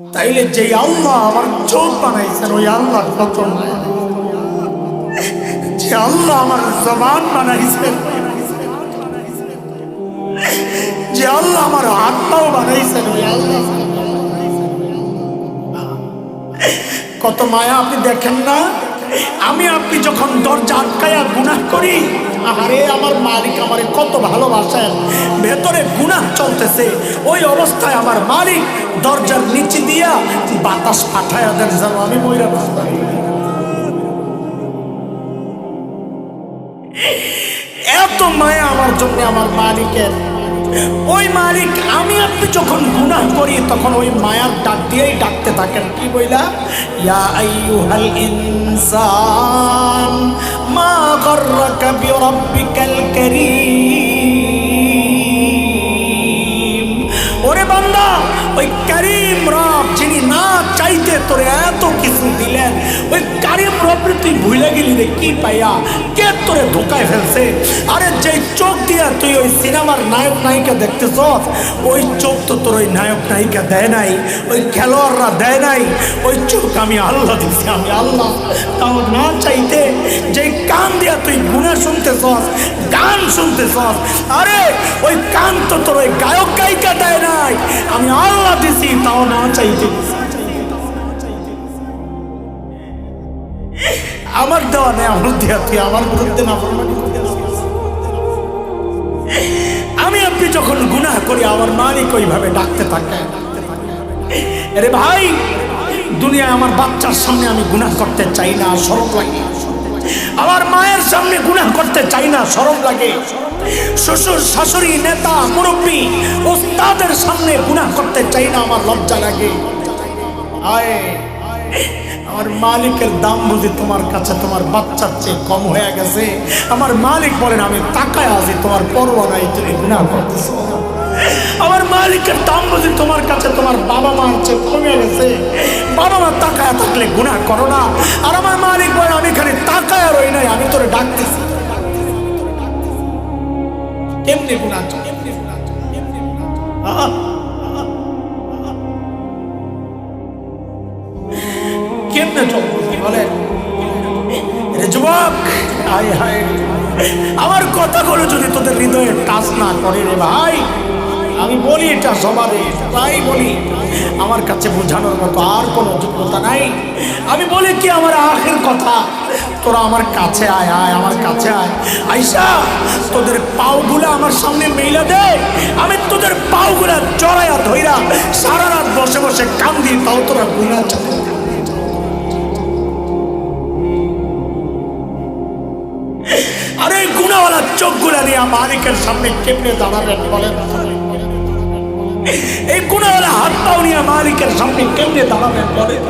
তাইলে যে আল্লাহ আমার চোখ বানাইছেন, ওই আল্লাহ কত যে আল্লাহ আমার জবান বানাইছেন, যে আল্লাহ আমার আত্মাও বানাইছেন, ওই আল্লাহ। কত মায়া আপনি দেখেন না? আমি আপনি যখন দরজা আটকায়া গুনাহ করি আরে আমার মালিক আমারে কত ভালোবাসেন, ভেতরে গুনাহ চলতেছে, ওই অবস্থায় আমার মালিক দরজার নিচে দিয়া বাতাস পাঠায়া দেন যেন আমি ময়রা বাঁচতাম এত মায়া আমার জন্য আমার মালিকের। ওই মালিক, আমি আপনি যখন গুনাহ করি, তখন ওই মায়ার ডাক দিয়েই ডাকতে থাকেন। কি বইলা? ইয়া আইয়ুহাল ইনসান, মা গররাকা বিরাব্বিকাল কারীম। ওরে বান্দা, ওই করিম রব যিনি না চাইতে তোরে এত কিছু দিলেন? ওই কারিম রবরে ভুলে গেলি রে, কি পাইয়া? কে তোরে ধোকায় ফেলছে? আরে যে চোখ দিয়া তুই ওই সিনেমার নায়ক নায়িকা দেখতেছ ওই চোখ তো তোর ওই নায়ক নায়িকা দেয় নাই, ওই খেলোয়াড়রা দেয় নাই, ওই চোখ আমি আল্লাহ দিছি, আমি আল্লাহ। তাও না চাইতে যে কান দিয়া তুই গুণা শুনতেছ গান শুনতেছ আরে ওই কান তো তোর ওই গায়ক গায়িকা দেয় নাই, আমি আল্লাহ দিছি, তাও না চাইতে। আমার দেওয়া নেই আমার দেওয়া তুই আমার বিরুদ্ধে না আমি আপনি যখন গুনাহ করি, আমার মালিক ওইভাবে ডাকতে থাকে। আরে ভাই, দুনিয়ায় আমার বাচ্চার সামনে আমি গুনাহ করতে চাই না সরব লাগে। আমার মায়ের সামনে গুনাহ করতে চাই না সরব লাগে। শ্বশুর, শাশুড়ি, নেতা, মুরব্বী, ওস্তাদের সামনে গুনাহ করতে চাই না, আমার লজ্জা লাগে। আয়। আমার মালিকের দাম বুঝি তোমার কাছে তোমার বাচ্চার চেয়ে কম হয়ে গেছে। আমার মালিক বলেন, আমি তাকায় আছি, তোমার পরোয়া নাই, তুমি গুণা করতেছ। আমার মালিকের দাম বুঝি তোমার কাছে তোমার বাবা মার চেয়ে কমে গেছে। বাবা মা তাকায় থাকলে গুণা করো না। আর আমার মালিক বলে আমি খালি তাকায় রই নাই, আমি তোরে ডাকতেছি। কেমনি গুণা আহ কেমনে যুবক। আমার কথাগুলো যদি তোদের হৃদয়ে টাচ না করে রে ভাই, আমি বলি এটা সবারে, তাই বলি। আমার কাছে বোঝানোর মতো আর কোনো যোগ্যতা নাই। আমি বলি কি আমার আখের কথা, তোরা আমার কাছে আয় আয় আমার কাছে আয়। আইসা, তোদের পাওগুলা আমার সামনে মেইলা দে। আমি তোদের পাওগুলা জড়াইয়া ধইরা সারা রাত বসে বসে কান্দি, তাও তোরা গুণা চাই চোখগুলা নিয়ে মালিকের সামনে কেমনে দাঁড়াবেন, বলেন। এই গুণাওয়ালা হাত পাও নিয়ে মালিকের সামনে কেমনে দাঁড়াবেন, বলেন।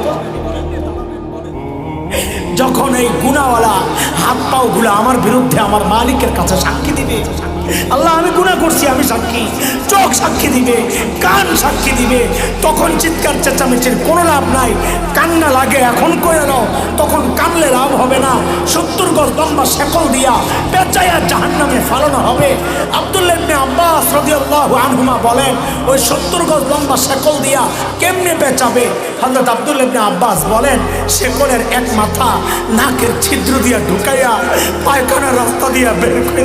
যখন এই গুণাওয়ালা হাত পাও গুলো আমার বিরুদ্ধে আমার মালিকের কাছে সাক্ষী দিবে আল্লাহ, আমি গুণা করছি, আমি সাক্ষী। চোখ সাক্ষী দিবে, কান সাক্ষী দিবে। তখন চিৎকার, চেঁচামেচির কোনো লাভ নাই। কান্না লাগে, এখন করে নাও, তখন কানলে লাভ হবে না। সত্তর গজ লম্বা শেকল দিয়া পেঁচাইয়া জাহান নামে ফালানো হবে। আবদুল্লাহ ইবনে আব্বাস রাদিয়াল্লাহু আনহুমা বলেন, ওই সত্তর গজ লম্বা শেকল দিয়া কেমনে পেঁচাবে হযরত আবদুল্লাবনে আব্বাস বলেন, শেকলের এক মাথা নাকের ছিদ্র দিয়া ঢুকাইয়া পায়খানার রাস্তা দিয়া বের করে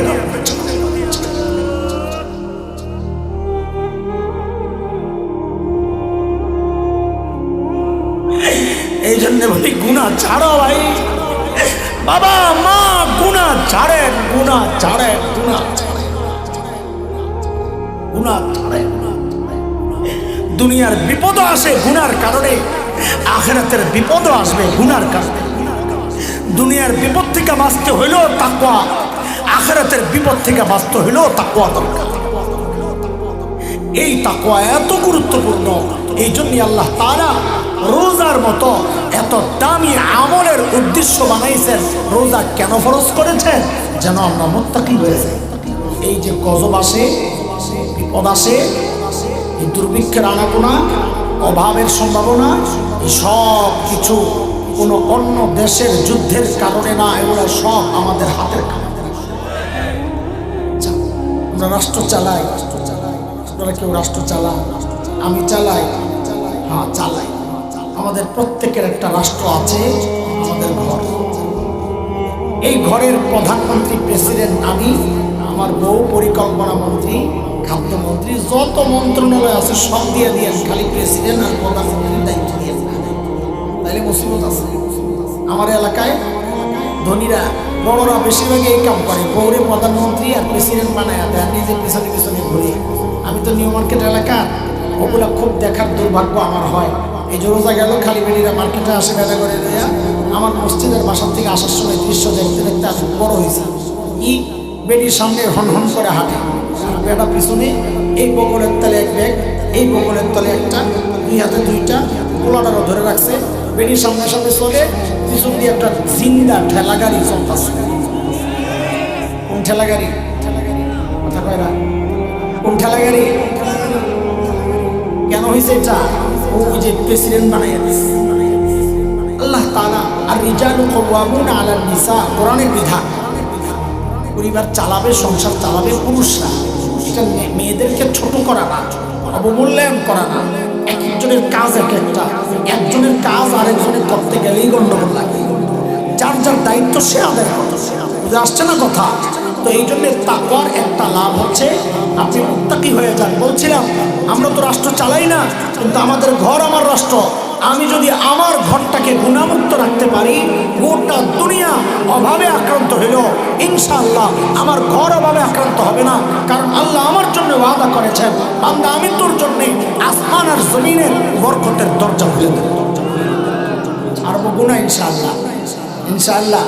গুণা ছাড়ো ভাই। বাবা, মা গুণা ছাড়েন গুণা ছাড়েন গুণা গুণা ছাড়েন দুনিয়ার বিপদ আসে গুনার কারণে, আখেরাতের বিপদও আসবে গুনার কারণে। দুনিয়ার বিপদ থেকে বাঁচতে হইলেও তাকুয়া আখেরাতের বিপদ থেকে বাঁচতে হইলেও তাকুয়া দরকার। এই তাকুয়া এত গুরুত্বপূর্ণ, এই জন্যই আল্লাহ তারা রোজার মতো উদ্দেশ্য বানাইছেন, রোজা কেন ফরজ করেছেন? যেন আমরা মোত্তাকি হয়েছে এই যে গজব আসে, বিপদ আসে, এই দুর্ভিক্ষের আনাগোনা, অভাবের সম্ভাবনা সব কিছু কোনো অন্য দেশের যুদ্ধের কারণে না, এগুলো সব আমাদের হাতের আমরা রাষ্ট্র চালাই। আপনারা কেউ রাষ্ট্র চালান? আমি চালাই? হ্যাঁ চালাই। আমাদের প্রত্যেকের একটা রাষ্ট্র আছে, আমাদের ঘর। এই ঘরের প্রধানমন্ত্রী, প্রেসিডেন্ট আমি আমার বউ, পরিকল্পনা মন্ত্রী, খাদ্যমন্ত্রী, যত মন্ত্রণালয় আছে, সব দিয়ে দিয়ে খালি প্রেসিডেন্ট আর প্রধানমন্ত্রীর দায়িত্ব দিয়ে তাইলে মুসিবত আছে। আমার এলাকায় ধনীরা, বড়রা বেশিরভাগই এই কাম করে। বৌরে প্রধানমন্ত্রী আর প্রেসিডেন্ট বানায় দেয় নিজে পিছনে পিছনে ঘুরে আমি তো নিউ মার্কেট এলাকার ওগুলো খুব দেখার দুর্ভাগ্য আমার হয়। এই যে রোজা গেল, খালি বেডিরা মার্কেটে আসে বেড়া করে দেয়া আমার মসজিদের বাসার থেকে আসার সময় দৃশ্য দেখতে দেখতে আজ বড় হয়েছে ই বেডির সামনে হন হন করে হাঁটে। বেটা পিছনে এই বগলের তলে এক ব্যাগ, এই বগলের তলে একটা, দুই হাতে দুইটা পোলাটারও ধরে রাখছে। বেডির সামনে সামনে চলে, পিছন দিয়ে একটা জিন্দা ঠেলা গাড়ি চলতেছে। কোন ঠেলা গাড়ি? কোন ঠেলা গাড়ি? কেন হয়েছে এটা? ওই যে প্রেসিডেন্ট বানাই আল্লাহ তাআলা আর রিজালু কওয়ামুনা আলান নিসা, কোরআনের বিধান। পরিবার চালাবে, সংসার চালাবে, পুরুষরা। এটা মেয়েদেরকে ছোট করা না, অবমূল্যায়ন করা না। এক একজনের কাজ এক একটা। একজনের কাজ আরেকজনের করতে গেলেই গন্ডগোল লাগে। যার যার দায়িত্ব সে আদায় করতে বুঝে আসছে না কথা? তো এই জন্য তাকওয়ার একটা লাভ হচ্ছে। আপনি মুত্তাকি হয়ে যান। বলছিলাম, আমরা তো রাষ্ট্র চালাই না, কিন্তু আমাদের ঘর আমার রাষ্ট্র। আমি যদি আমার ঘরটাকে গুণামুক্ত রাখতে পারি, গোটা দুনিয়া অভাবে আক্রান্ত হইল। ইনশাআল্লাহ, আমার ঘর অভাবে আক্রান্ত হবে না। কারণ আল্লাহ আমার জন্য ওয়াদা করেছেন, বান্দা, আমি তোর জন্যে আসমান আর জমিনের বরকতের দরজা খুলে দেব। আর গুণা ইনশাআল্লাহ। ইনশাআল্লাহ